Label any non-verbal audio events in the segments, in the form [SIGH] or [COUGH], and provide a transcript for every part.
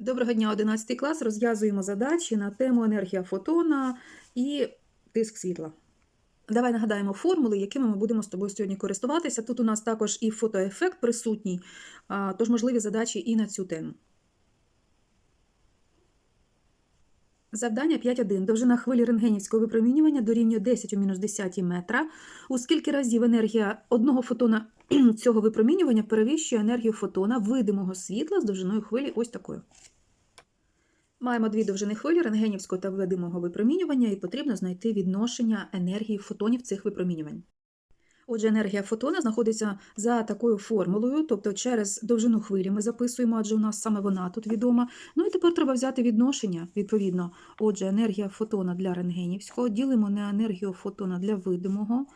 Доброго дня, 11 клас. Розв'язуємо задачі на тему енергія фотона і тиск світла. Давай нагадаємо формули, якими ми будемо з тобою сьогодні користуватися. Тут у нас також і фотоефект присутній, тож можливі задачі і на цю тему. Завдання 5.1. Довжина хвилі рентгенівського випромінювання дорівнює 10 у мінус 10 метра. У скільки разів енергія одного фотона [CLEARS THROAT] цього випромінювання перевищує енергію фотона видимого світла з довжиною хвилі ось такою. Маємо дві довжини хвилі рентгенівського та видимого випромінювання, і потрібно знайти відношення енергії фотонів цих випромінювань. Отже, енергія фотона знаходиться за такою формулою, тобто через довжину хвилі ми записуємо, адже у нас саме вона тут відома. Ну і тепер треба взяти відношення, відповідно. Отже, енергія фотона для рентгенівського ділимо на енергію фотона для видимого.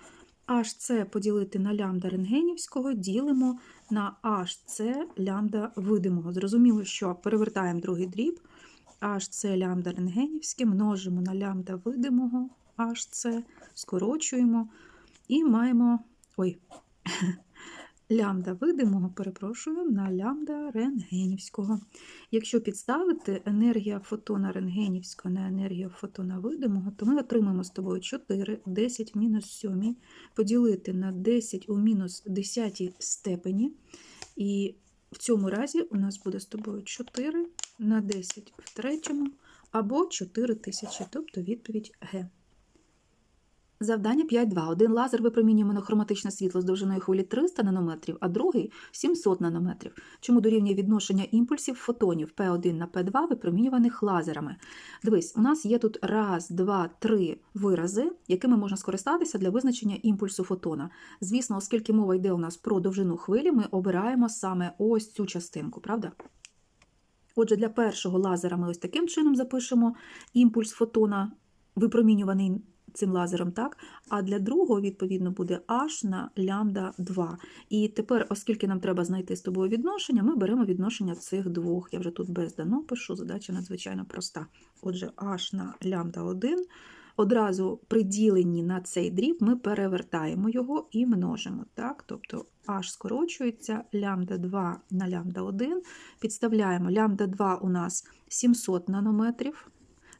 HC поділити на лямбда рентгенівського ділимо на HC лямбда видимого. Зрозуміло, що перевертаємо другий дріб. HC лямбда рентгенівське множимо на лямбда видимого HC, скорочуємо і маємо ой, [LAUGHS] лямбда видимого, перепрошую, на лямбда рентгенівського. Якщо підставити енергія фотона рентгенівського на енергію фотона видимого, то ми отримаємо з тобою 4, 10 в мінус 7 поділити на 10 у мінус 10 степені. І в цьому разі у нас буде з тобою 4 на 10 в третьому або 4 тисячі, тобто відповідь Г. Завдання 5.2. Один лазер випромінює монохроматичне світло з довжиною хвилі 300 нанометрів, а другий 700 нанометрів. Чому дорівнює відношення імпульсів фотонів P1 на P2 випромінюваних лазерами? Дивись, у нас є тут раз, два, три вирази, якими можна скористатися для визначення імпульсу фотона. Звісно, оскільки мова йде у нас про довжину хвилі, ми обираємо саме ось цю частинку, правда? Отже, для першого лазера ми ось таким чином запишемо імпульс фотона, випромінюваний цим лазером, так? А для другого, відповідно, буде H на лямбда 2. І тепер, оскільки нам треба знайти з тобою відношення, ми беремо відношення цих двох. Я вже тут без дано пишу, задача надзвичайно проста. Отже, H на лямбда 1. Одразу приділені на цей дріб, ми перевертаємо його і множимо. Так? Тобто H скорочується, лямбда 2 на лямбда 1. Підставляємо лямбда 2 у нас 700 нанометрів.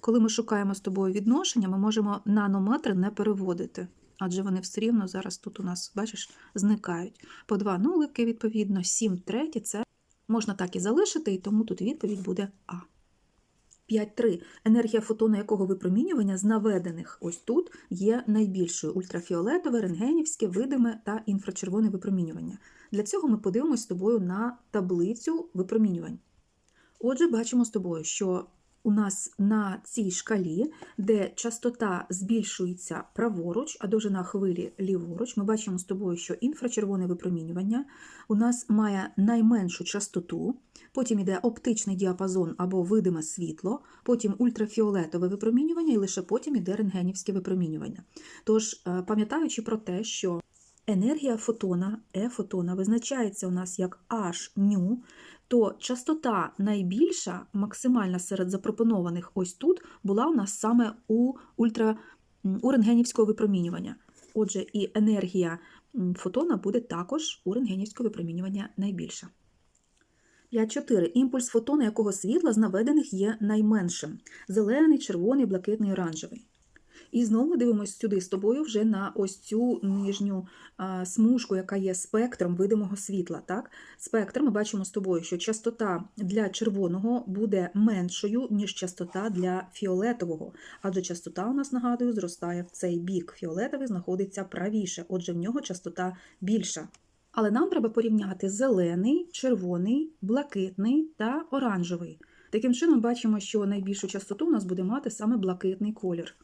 Коли ми шукаємо з тобою відношення, ми можемо нанометри не переводити, адже вони все рівно зараз тут у нас, бачиш, зникають. По два нулики, відповідно, 7 треті це можна так і залишити, і тому тут відповідь буде А. 5.3. Енергія фотона якого випромінювання з наведених ось тут є найбільшою ультрафіолетове, рентгенівське, видиме та інфрачервоне випромінювання. Для цього ми подивимося з тобою на таблицю випромінювань. Отже, бачимо з тобою, що у нас на цій шкалі, де частота збільшується праворуч, а довжина хвилі ліворуч, ми бачимо з тобою, що інфрачервоне випромінювання у нас має найменшу частоту, потім йде оптичний діапазон або видиме світло, потім ультрафіолетове випромінювання, і лише потім йде рентгенівське випромінювання. Тож, е, пам'ятаючи про те, що енергія фотона, Е-фотона, визначається у нас як H-νu, то частота найбільша, максимальна серед запропонованих ось тут, була у нас саме у ультра, у рентгенівського випромінювання. Отже, і енергія фотона буде також у рентгенівського випромінювання найбільша. 5.4. Імпульс фотона якого світла з наведених є найменшим: зелений, червоний, блакитний, оранжевий. І знову ми дивимося сюди з тобою вже на ось цю нижню смужку, яка є спектром видимого світла. Так? Спектр ми бачимо з тобою, що частота для червоного буде меншою, ніж частота для фіолетового. Адже частота у нас, нагадую, зростає в цей бік. Фіолетовий знаходиться правіше, отже, в нього частота більша. Але нам треба порівняти зелений, червоний, блакитний та оранжевий. Таким чином, бачимо, що найбільшу частоту у нас буде мати саме блакитний колір.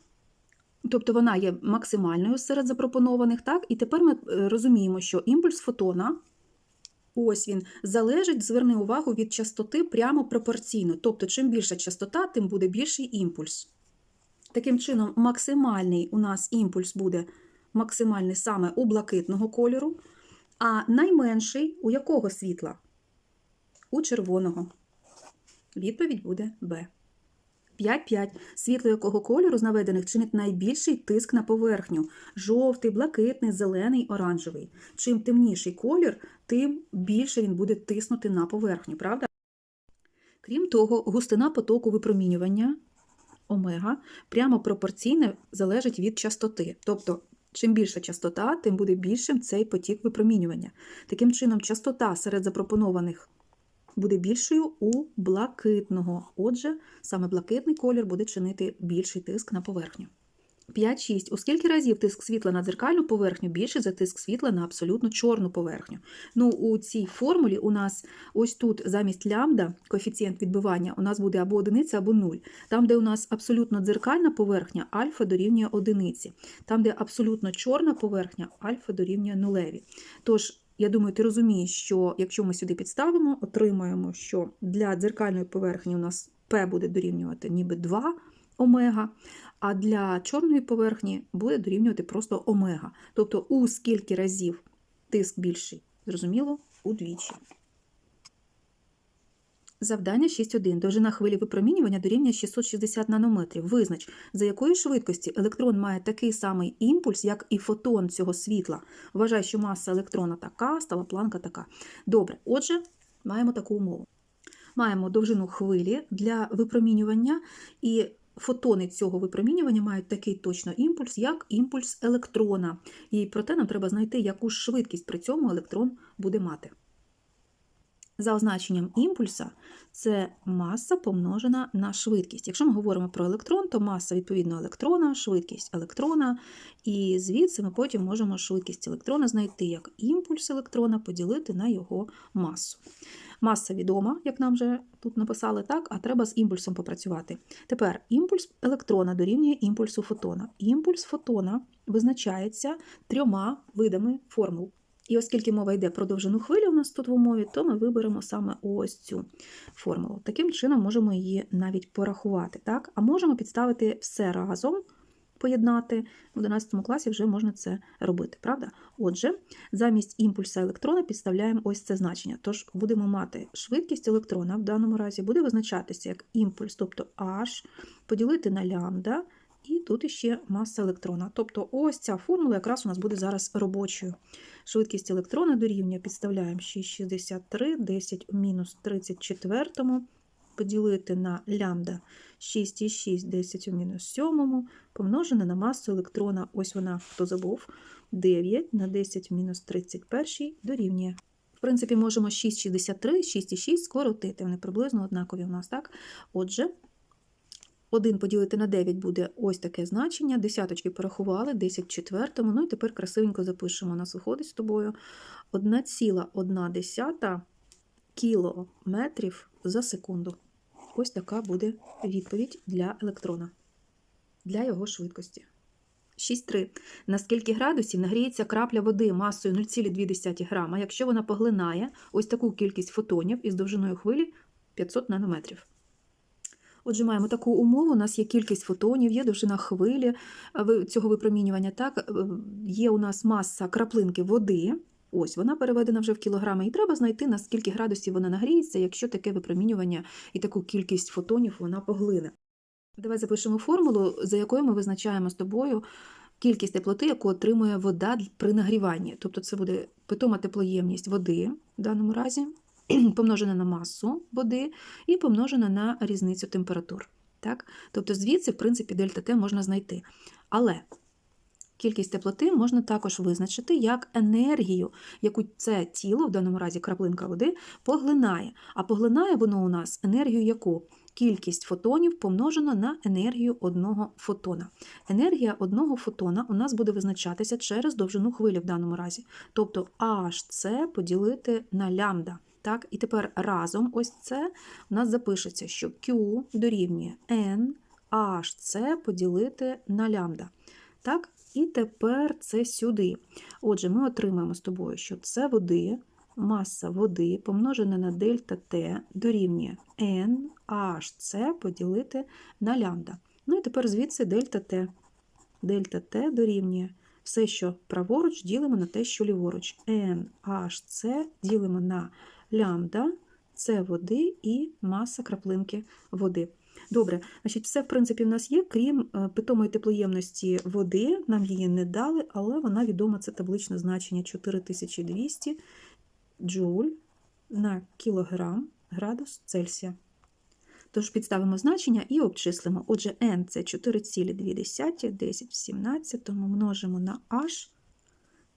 Тобто вона є максимальною серед запропонованих, так? І тепер ми е, розуміємо, що імпульс фотона, ось він, залежить, зверни увагу, від частоти прямо пропорційно. Тобто, чим більша частота, тим буде більший імпульс. Таким чином, максимальний у нас імпульс буде максимальний саме у блакитного кольору, а найменший у якого світла? У червоного. Відповідь буде Б. 5-5. Світло якого кольору з наведених чинить найбільший тиск на поверхню: жовтий, блакитний, зелений, оранжевий. Чим темніший колір, тим більше він буде тиснути на поверхню, правда? Крім того, густина потоку випромінювання омега прямо пропорційно залежить від частоти. Тобто, чим більша частота, тим буде більшим цей потік випромінювання. Таким чином, частота серед запропонованих буде більшою у блакитного. Отже, саме блакитний колір буде чинити більший тиск на поверхню. 5-6. У скільки разів тиск світла на дзеркальну поверхню більший за тиск світла на абсолютно чорну поверхню? Ну, у цій формулі у нас ось тут замість лямбда, коефіцієнт відбивання, у нас буде або одиниця, або 0. Там, де у нас абсолютно дзеркальна поверхня, альфа дорівнює одиниці. Там, де абсолютно чорна поверхня, альфа дорівнює нулеві. Тож, я думаю, ти розумієш, що якщо ми сюди підставимо, отримаємо, що для дзеркальної поверхні у нас P буде дорівнювати ніби 2 омега, а для чорної поверхні буде дорівнювати просто омега. Тобто у скільки разів тиск більший? Зрозуміло? Удвічі. Завдання 6.1. Довжина хвилі випромінювання дорівнює 660 нанометрів. Визнач, за якої швидкості електрон має такий самий імпульс, як і фотон цього світла. Вважай, що маса електрона така, стала планка така. Добре, отже, маємо таку умову. Маємо довжину хвилі для випромінювання, і фотони цього випромінювання мають такий точно імпульс, як імпульс електрона. І проте нам треба знайти, яку швидкість при цьому електрон буде мати. За означенням імпульса це маса помножена на швидкість. Якщо ми говоримо про електрон, то маса відповідно електрона, швидкість електрона, і звідси ми потім можемо швидкість електрона знайти як імпульс електрона поділити на його масу. Маса відома, як нам вже тут написали, так, а треба з імпульсом попрацювати. Тепер імпульс електрона дорівнює імпульсу фотона. Імпульс фотона визначається трьома видами формул. І оскільки мова йде про довжину хвилі у нас тут в умові, то ми виберемо саме ось цю формулу. Таким чином можемо її навіть порахувати. Так? А можемо підставити все разом, поєднати. В 11 класі вже можна це робити, правда? Отже, замість імпульса електрона підставляємо ось це значення. Тож будемо мати швидкість електрона в даному разі буде визначатися як імпульс, тобто H, поділити на лямбда, і тут іще маса електрона. Тобто ось ця формула якраз у нас буде зараз робочою. Швидкість електрона дорівнює, підставляємо 6,63, 10 у мінус 34, поділити на лямбда 6,6, 10 у мінус 7, помножене на масу електрона, ось вона, хто забув, 9 на 10 в мінус 31 дорівнює. В принципі, можемо 6,63, 6,6 скоротити, вони приблизно однакові у нас, так? Отже, 1 поділити на 9 буде ось таке значення. Десяточки порахували, 10 четвертому. Ну і тепер красивенько запишемо. У нас виходить з тобою 1,1 кілометрів за секунду. Ось така буде відповідь для електрона, для його швидкості. 6,3. На скільки градусів нагріється крапля води масою 0,2 грама, якщо вона поглинає ось таку кількість фотонів із довжиною хвилі 500 нанометрів. Отже, маємо таку умову, у нас є кількість фотонів, є довжина хвилі цього випромінювання. Так, Є у нас маса краплинки води, ось вона переведена вже в кілограми, і треба знайти, на скільки градусів вона нагріється, якщо таке випромінювання і таку кількість фотонів вона поглине. Давай запишемо формулу, за якою ми визначаємо з тобою кількість теплоти, яку отримує вода при нагріванні. Тобто це буде питома теплоємність води в даному разі. [CLEARS THROAT] помножена на масу води і помножена на різницю температур. Так? Тобто звідси, в принципі, дельта Т можна знайти. Але кількість теплоти можна також визначити як енергію, яку це тіло, в даному разі краплинка води, поглинає. А поглинає воно у нас енергію яку? Кількість фотонів помножено на енергію одного фотона. Енергія одного фотона у нас буде визначатися через довжину хвилі в даному разі. Тобто HC поділити на лямбда. Так, І тепер разом ось це у нас запишеться, що Q дорівнює N, HC поділити на лямбда. Так, І тепер це сюди. Отже, ми отримаємо з тобою, що це води, маса води помножена на дельта T дорівнює N, HC поділити на лямбда. Ну і тепер звідси дельта T. Дельта T дорівнює. Все, що праворуч, ділимо на те, що ліворуч. NHC ділимо на лямбда це води і маса краплинки води. Добре, значить, все, в принципі, в нас є, крім е, питомої теплоємності води, нам її не дали, але вона відома, це табличне значення 4200 джоуль на кілограм градус Цельсія. Тож підставимо значення і обчислимо. Отже, n це 4,2, 10 в 17 множимо на h,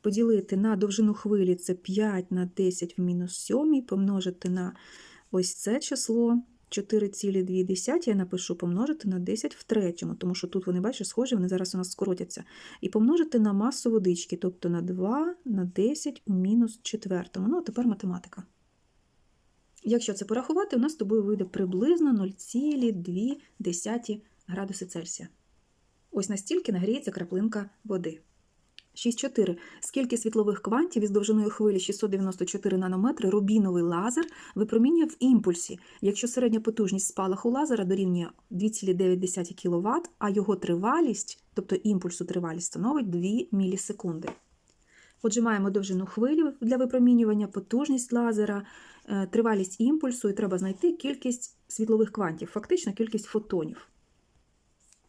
поділити на довжину хвилі це 5 на 10 в мінус 7, помножити на ось це число 4,2 я напишу помножити на 10 в третьому, тому що тут вони, бачите, схожі, вони зараз у нас скоротяться. І помножити на масу водички, тобто на 2 на 10 у мінус четвертому. Ну, а тепер математика. Якщо це порахувати, у нас з тобою вийде приблизно 0,2 градуси Цельсія. Ось настільки нагріється краплинка води. 6.4. Скільки світлових квантів із довжиною хвилі 694 нанометри рубіновий лазер випромінює в імпульсі, якщо середня потужність спалаху лазера дорівнює 2,9 кВт, а його тривалість, тобто імпульсу тривалість, становить 2 мілісекунди. Отже, маємо довжину хвилі для випромінювання, потужність лазера, е, тривалість імпульсу, і треба знайти кількість світлових квантів, фактично кількість фотонів.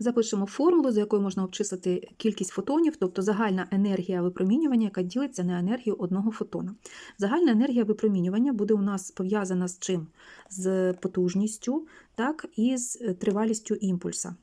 Запишемо формулу, за якою можна обчислити кількість фотонів, тобто загальна енергія випромінювання, яка ділиться на енергію одного фотона. Загальна енергія випромінювання буде у нас пов'язана з чим? З потужністю, так, і з тривалістю імпульса.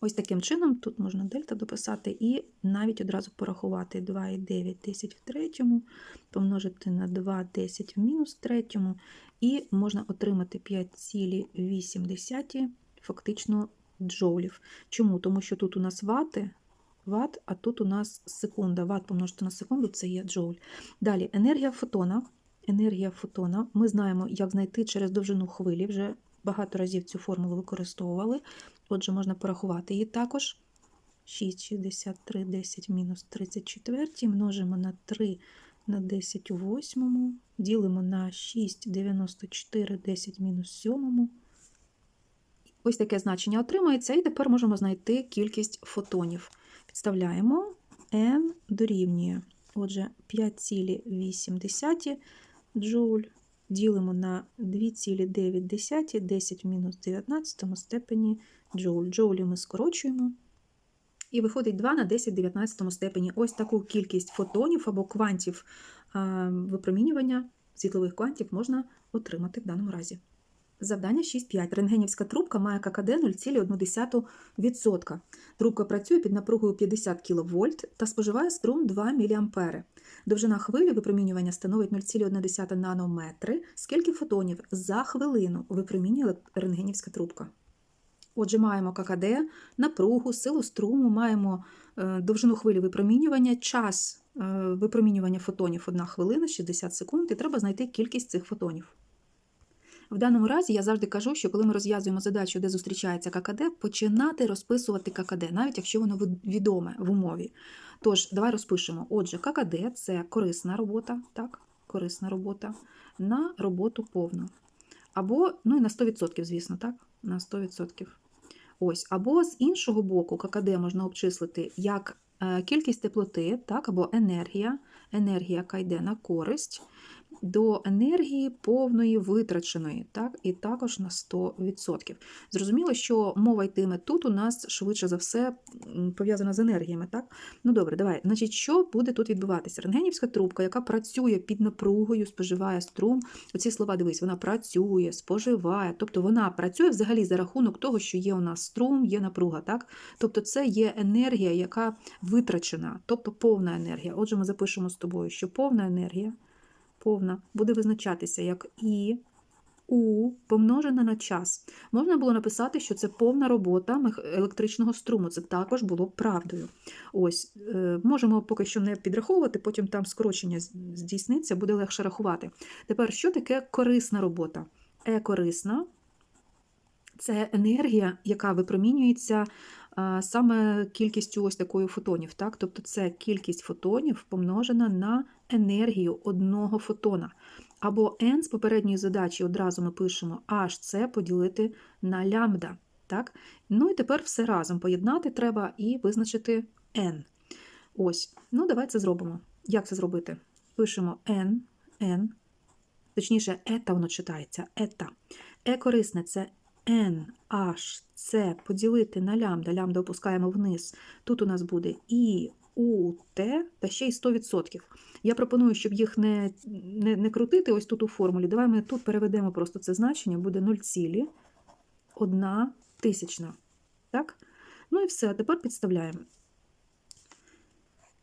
Ось таким чином тут можна дельта дописати і навіть одразу порахувати 2,9 10 в третьому, помножити на 2 10 в мінус третьому, і можна отримати 5,8 фактично джоулів. Чому? Тому що тут у нас вати, ват, а тут у нас секунда. Ват помножити на секунду це є джоуль. Далі енергія фотона. Енергія фотона. Ми знаємо, як знайти через довжину хвилі. Вже багато разів цю формулу використовували. Отже, можна порахувати її також. 6,63, 10 мінус 34, множимо на 3 на 10 у 8, ділимо на 6,94, 10 мінус 7. Ось таке значення отримається, і тепер можемо знайти кількість фотонів. Підставляємо n дорівнює. Отже, 5,8 джоуль ділимо на 2,9, 10 в мінус 19 степені джоуль. Джоулі ми скорочуємо. І виходить 2 на 10 в 19 степені. Ось таку кількість фотонів або квантів випромінювання світлових квантів можна отримати в даному разі. Завдання 6.5. Рентгенівська трубка має ККД 0,1%. Трубка працює під напругою 50 кВт та споживає струм 2 мА. Довжина хвилі випромінювання становить 0,1 нанометри. Скільки фотонів за хвилину випромінює рентгенівська трубка? Отже, маємо ККД, напругу, силу струму, маємо е, довжину хвилі випромінювання, час е, випромінювання фотонів 1 хвилина, 60 секунд, і треба знайти кількість цих фотонів. В даному разі я завжди кажу, що коли ми розв'язуємо задачу, де зустрічається ККД, починати розписувати ККД, навіть якщо воно відоме в умові. Тож, давай розпишемо. Отже, ККД це корисна робота, так, корисна робота на роботу повну. Або, ну і на 100%, звісно, так, на 100%. Ось, або з іншого боку, ККД можна обчислити як е, кількість теплоти, так, або енергія, енергія, яка йде на користь до енергії повної витраченої, так, і також на 100%. Зрозуміло, що мова йтиме тут у нас швидше за все пов'язана з енергіями. так? Ну добре, давай. Значить, що буде тут відбуватися? Рентгенівська трубка, яка працює під напругою, споживає струм. Оці слова, дивись, вона працює, споживає, тобто вона працює взагалі за рахунок того, що є у нас струм, є напруга. так? Тобто це є енергія, яка витрачена, тобто повна енергія. Отже, ми запишемо з тобою, що повна енергія повна буде визначатися як І, У помножена на час. Можна було написати, що це повна робота електричного струму. Це також було б правдою. Ось, е, Можемо поки що не підраховувати, потім там скорочення здійсниться, буде легше рахувати. Тепер, що таке корисна робота? Е-корисна це енергія, яка випромінюється саме кількістю ось такої фотонів. Так? Тобто це кількість фотонів помножена на енергію одного фотона. Або n з попередньої задачі одразу ми пишемо hc поділити на лямбда. Так? Ну і тепер все разом поєднати треба і визначити n. Ось, ну давай це зробимо. Як це зробити? Пишемо n, n, точніше, ета воно читається, ета. Е корисне це NHC поділити на лямбда, лямбда опускаємо вниз. Тут у нас буде і У, Т та ще й 100%. Я пропоную, щоб їх не, не, не крутити ось тут у формулі. Давай ми тут переведемо просто це значення, буде 0,1 тисячна. Так? Ну і все, тепер підставляємо.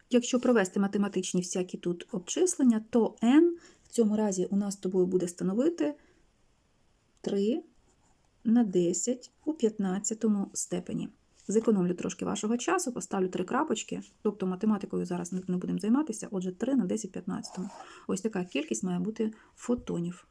Якщо провести математичні всякі тут обчислення, то n в цьому разі у нас з тобою буде становити 3 на 10 у 15 степені. Зекономлю трошки вашого часу, поставлю три крапочки, тобто математикою зараз не будемо займатися, отже, 3 на 10 15. Ось така кількість має бути фотонів.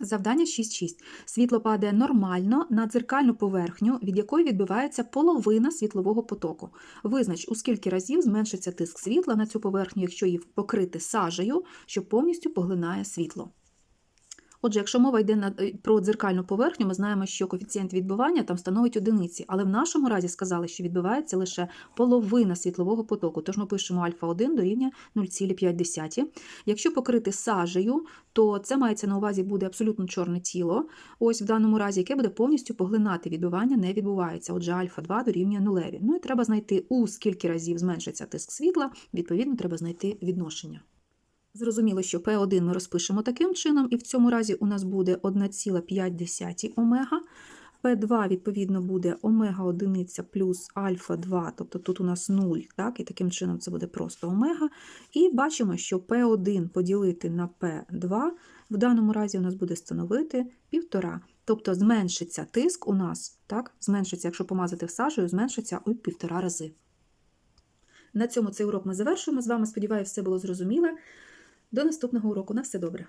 Завдання 6.6. Світло падає нормально на дзеркальну поверхню, від якої відбивається половина світлового потоку. Визнач, у скільки разів зменшиться тиск світла на цю поверхню, якщо її покрити сажею, що повністю поглинає світло. Отже, якщо мова йде на, е, про дзеркальну поверхню, ми знаємо, що коефіцієнт відбивання там становить одиниці, але в нашому разі сказали, що відбивається лише половина світлового потоку, тож ми пишемо альфа 1 дорівнює 0,5. Якщо покрити сажею, то це мається на увазі буде абсолютно чорне тіло, ось в даному разі, яке буде повністю поглинати відбивання, не відбувається. Отже, альфа 2 дорівнює нулеві. Ну і треба знайти, у скільки разів зменшиться тиск світла, відповідно, треба знайти відношення. Зрозуміло, що P1 ми розпишемо таким чином, і в цьому разі у нас буде 1,5 омега. P2, відповідно, буде омега одиниця плюс альфа 2, тобто тут у нас 0, так, і таким чином це буде просто омега. І бачимо, що P1 поділити на P2 в даному разі у нас буде становити 1,5. Тобто зменшиться тиск у нас, так, зменшиться, якщо помазати сажею, зменшиться у 1,5 рази. На цьому цей урок ми завершуємо з вами. Сподіваюся, все було зрозуміле. До наступного уроку. На все добре.